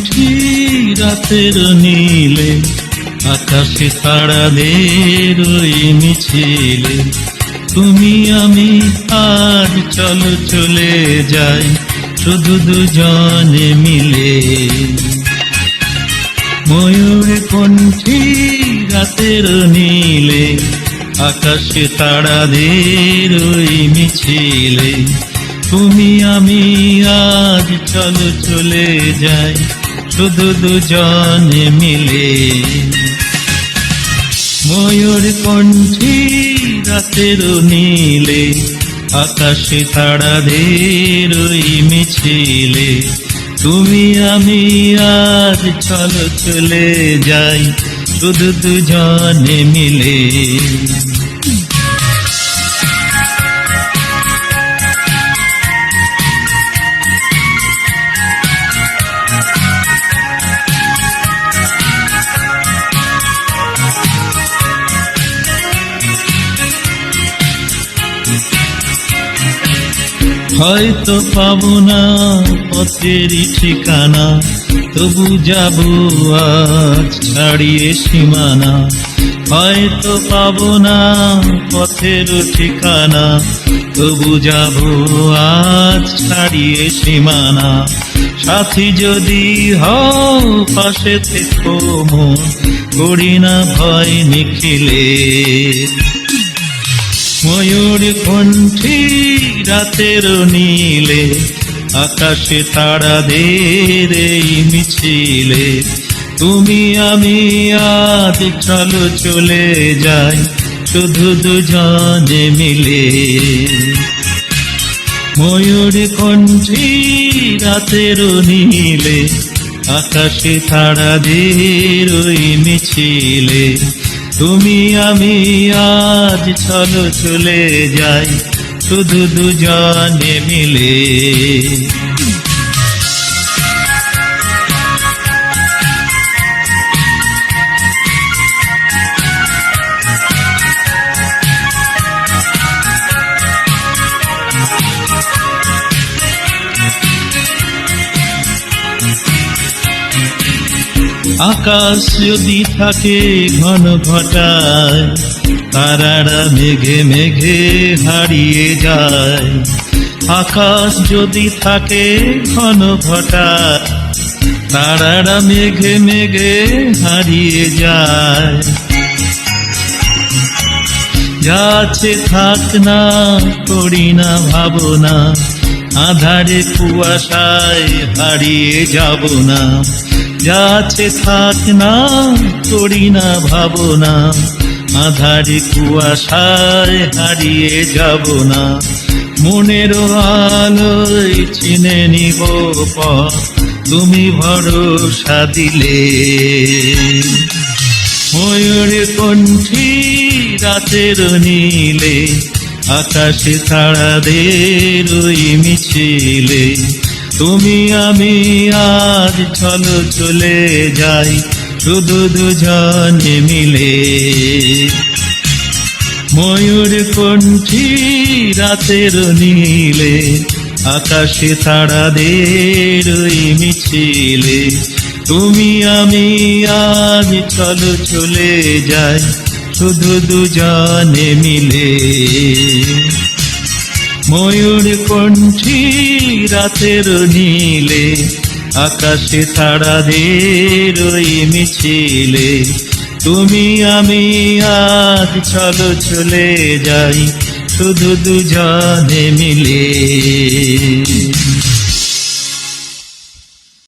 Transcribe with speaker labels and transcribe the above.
Speaker 1: কণ্ঠী রাতের নীলে, আকাশে তারাদের ওই মিছিলে। তুমি আমি আজ চলো চলে যাই, শুধু দুজনে মিলে। ময়ূর কণ্ঠী রাতের নীলে, আকাশে তারাদের ওই মিছিলে। তুমি আমি আজ চলো চলে যাই শুধু দুজনে মিলে। ময়ূর কণ্ঠী রাতের নীলে, আকাশে তারাদের মিছিলে। তুমি, আমি, আজ চলো চলে যাই, শুধু দুজনে মিলে। হয়তো পাবো না পথেরই ঠিকানা, তবু যাব আজ ছাড়িয়ে সীমানা। হয়তো পাবো না পথের ঠিকানা, তবু যাব আজ ছাড়িয়ে সীমানা। সাথী যদি হও পাশে থেকো মন, করি না ভয় নিখিলে। ময়ূর কণ্ঠী রাতের নীলে, আকাশে তারাদের এই মিছিলে। তুমি আমি আজ চলো চলে যাই, শুধু দুজনে মিলে। ময়ূর কণ্ঠী রাতের নীলে, আকাশে তারাদের ওই মিছিলে। তুমি আমি আজ চলো চলে যাই শুধু দুজনে মিলে। আকাশ যদি থাকে ঘন ঘটায়, তারারা মেঘে মেঘে হারিয়ে যায়। আকাশ যদি থাকে ঘন ঘটায়, তারারা মেঘে মেঘে হারিয়ে যায়। যাচ্ছে থাক না, করি না ভাবনা, আধারে কুয়াশায় হারিয়ে যাব না। যাচ্ছে থাক না, করি না ভাবনা। আধারে কুয়াশায় হারিয়ে যাব না। মনের আলোয় চিনে নিব তুমি ভরসা দিলে। ময়ূর কণ্ঠি রাতের নীলে, আকাশে তারাদের মিছিলে। তুমি আমি আজ চলো চলে যাই, শুধু দুজনে মিলে। ময়ূর কণ্ঠী রাতের নীলে, আকাশে তারাদের মিছিলে। তুমি আমি আজ চলো চলে যাই, শুধু দুজনে মিলে। ময়ূর কণ্ঠি রাতের নীলে, আকাশে তারাদের ওই মিছিলে। তুমি আমি আজ চলো চলে যাই, শুধু দুজনে মিলে।